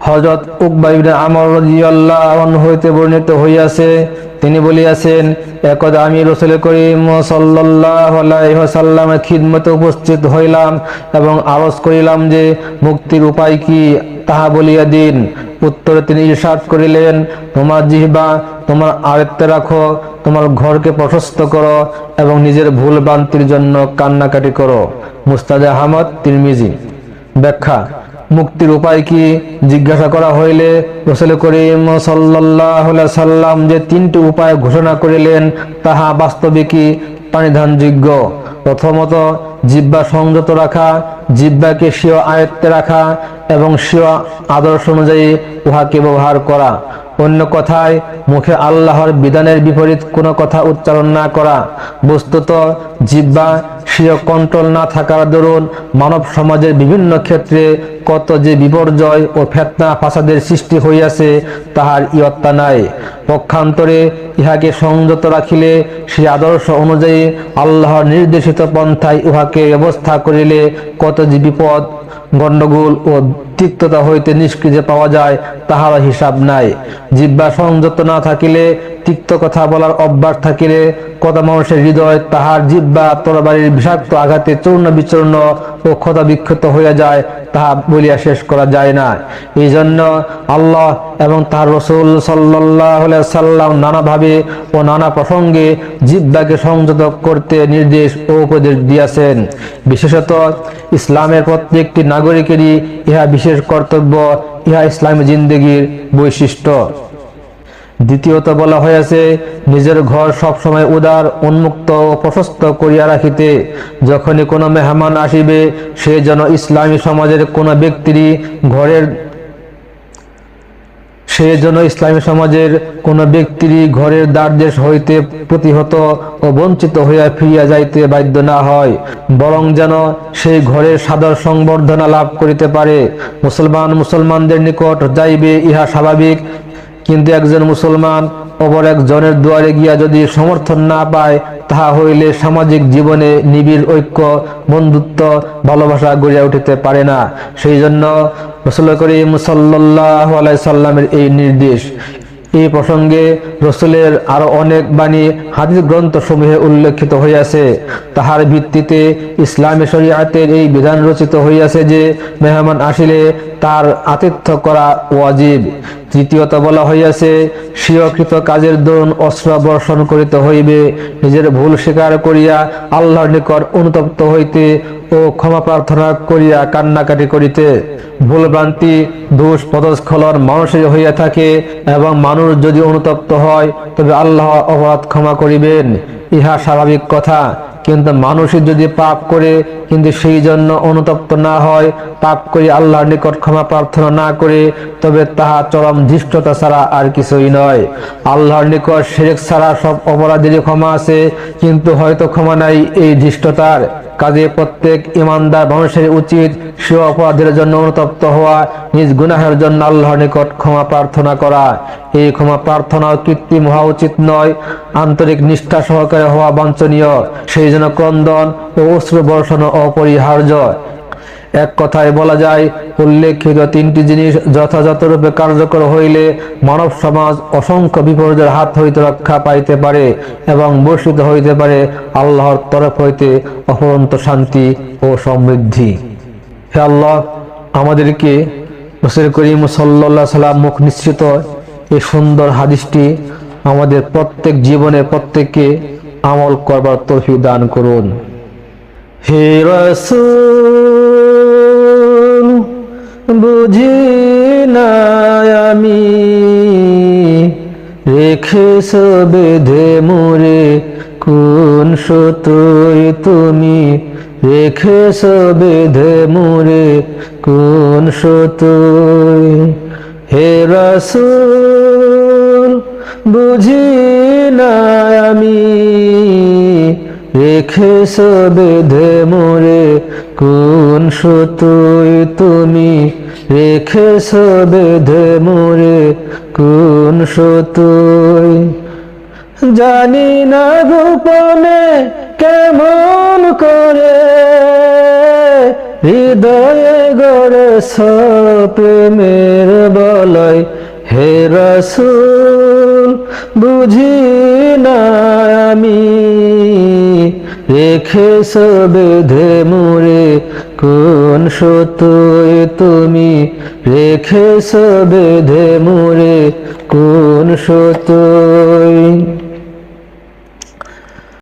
হজরত উকবাইবিন আমর হইতে বর্ণিত হইয়াছে। তিনি বলিয়াছেন, একদা আমি রসুল করিম ওয়াসাল্লামের খিদমতে উপস্থিত হইলাম এবং আরজ করিলাম যে, মুক্তির উপায় কি তাহা বলিয়া দিন। উত্তরে তিনি ইরশাদ করিলেন, তোমার জিহ্বা, তোমার আয়ত্তে রাখো, তোমার ঘরকে প্রশস্ত করো এবং নিজের ভুল ভ্রান্তির জন্য কান্নাকাটি করো। মুস্তাদ আহমদ তিরমিজি। ব্যাখ্যা মুক্তির উপায় কি? জিজ্ঞাসা করা হইলে রসুল করিম সাল্লাহ সাল্লাম যে তিনটি উপায় ঘোষণা করিলেন, তাহা বাস্তবিকই পানিধানযোগ্য প্রথমত জিব্বা সংযত রাখা জিব্বাকে স্বীয় আয়ত্তে রাখা এবং স্বীয় আদর্শ অনুযায়ী উহাকে ব্যবহার করা। অন্য কথায়, মুখে আল্লাহর বিধানের বিপরীত কোনো কথা উচ্চারণ না করা। বস্তুত জিব্বা স্বীয় কন্ট্রোল না থাকার দরুন মানব সমাজের বিভিন্ন ক্ষেত্রে কত যে বিপর্যয় ও ফেতনা ফাসাদের সৃষ্টি হইয়াছে, তাহার ইয়ত্তা নাই। পক্ষান্তরে ইহাকে সংযত রাখিলে, সে আদর্শ অনুযায়ী আল্লাহর নির্দেশিত পন্থায় উহাকে ব্যবস্থা করিলে কত যে বিপদ, গণ্ডগোল ও তিক্ততা হইতে নিষ্কৃতি পাওয়া যায় তাহার হিসাব নাই। জিব্বা সংযত না থাকিলে, তিক্ত কথা বলার অভ্যাস থাকিলে কত মানুষের হৃদয় তাহার জিব্বা তরবারির বিষাক্ত আঘাতে চূর্ণ বিচূর্ণ ও ক্ষত বিক্ষত হইয়া যায়, তাহা বলিয়া শেষ করা যায় না। এই জন্য আল্লাহ এবং তাহার রসুল সাল্লাহ সাল্লাম নানাভাবে ও নানা প্রসঙ্গে জিব্বাকে সংযত করতে নির্দেশ ও উপদেশ দিয়াছেন। বিশেষত ইসলামের প্রত্যেকটি নাগরিকেরই ইহা বিশেষ কর্তব্য, ইহা ইসলামী জিন্দগির বৈশিষ্ট্য। দ্বিতীয়ত বলা হয়েছে নিজের ঘর সবসময় উদার, উন্মুক্ত ও প্রশস্ত করিয়া রাখিতে। যখনই কোনো মেহমান আসিবে, সে যেন ইসলামী সমাজের কোনো ব্যক্তিরই ঘরের সে যেন ইসলামী সমাজের কোন ব্যক্তিরই ঘরের দ্বারদেশ হইতে প্রতিহত ও বঞ্চিত হইয়া ফিরিয়া যাইতে বাধ্য না হয়, বরং যেন সেই ঘরের সাদর সংবর্ধনা লাভ করিতে পারে। মুসলমান মুসলমানদের নিকট যাইবে ইহা স্বাভাবিক, কিন্তু একজন মুসলমান অপর একজনের দুয়ারে গিয়া যদি সমর্থন না পায়, তাহা হইলে সামাজিক জীবনে নিবিড় ঐক্য, বন্ধুত্ব, ভালোবাসা গড়িয়া উঠিতে পারে না। সেই জন্য রসুল করিম সাল্লাহ সাল্লামের এই নির্দেশ। এই প্রসঙ্গে রসুলের আরও অনেক বাণী হাদিস গ্রন্থ সমূহে উল্লেখিত হইয়াছে। তাহার ভিত্তিতে ইসলামী শরিয়াতের এই বিধান রচিত হইয়াছে যে, মেহমান আসিলে তার আতিথ্য করা ওয়াজিব। তৃতীয়ত বলা হইয়াছে, স্বীয়কৃত কাজের দরুন অস্ত্র বর্ষণ করিতে হইবে, নিজের ভুল স্বীকার করিয়া আল্লাহর নিকট অনুতপ্ত হইতে ও ক্ষমা প্রার্থনা করিয়া কান্নাকাটি করিতে। ভুল ভ্রান্তি দোষ পদস্খলন মানুষের হইয়া থাকে এবং মানুষ যদি অনুতপ্ত হয়, তবে আল্লাহ অপরাধ ক্ষমা করিবেন। ইহা স্বাভাবিক কথা। কিন্তু মানুষের যদি পাপ করে, কিন্তু সেই জন্য অনুতপ্ত না হয়, পাপ করে আল্লাহর নিকট ক্ষমা প্রার্থনা না করে, তবে তাহা চরম ধৃষ্টতা ছাড়া আর কিছুই নয়। আল্লাহর নিকট শেরেক ছাড়া সব অপরাধেরই ক্ষমা আছে, কিন্তু হয়তো ক্ষমা নাই এই ধৃষ্টতার। কাজে প্রত্যেক ইমানদার মানুষের উচিত সে অপরাধের জন্য অনুতপ্ত হওয়া, নিজ গুনাহের জন্য আল্লাহর নিকট ক্ষমা প্রার্থনা করা। এই ক্ষমা প্রার্থনা কৃত্রিম হওয়া উচিত নয়, আন্তরিক নিষ্ঠা সহকারে হওয়া বাঞ্ছনীয়। সেই জন্য ক্রন্দন ও অশ্রু বর্ষণ অপরিহার্য। এক কথায় বলা যায়, উল্লেখিত তিনটি জিনিস যথাযথরূপে কার্যকর হইলে মানব সমাজ অসংখ্য বিপর্যয়ের হাত হইতে রক্ষা পাইতে পারে এবং বর্ষিত হইতে পারে আল্লাহর তরফ হইতে অফরন্ত শান্তি ও সমৃদ্ধি। হে আল্লাহ, আমাদেরকে রসুল করিম সাল্লাহ সাল্লাম মুখ নিশ্চিত এই সুন্দর হাদিসটি আমাদের প্রত্যেক জীবনে প্রত্যেককে আমল করবার তৌফিক দান করুন। হে রসুল! বুঝি না আমি রেখেছ বেঁধে মোরে, কোন সতই তুমি? রেখেছ বেঁধে মোরে, কোন সতই হে রসুল বুঝি না রেখেছ বেঁধে মোরে, কোন সুতুই তুমি? রেখেছ বেঁধে মোরে, কোন সুতুই? জানি না গোপনে কেমন করে, হৃদয়ে গড়ে প্রেমের বলয়, হে রসুল। বুঝি না আমি। রেখে বেঁধে মোরে কোন সতয় তুমি? রেখেছ বেঁধে মোরে কোন সতয়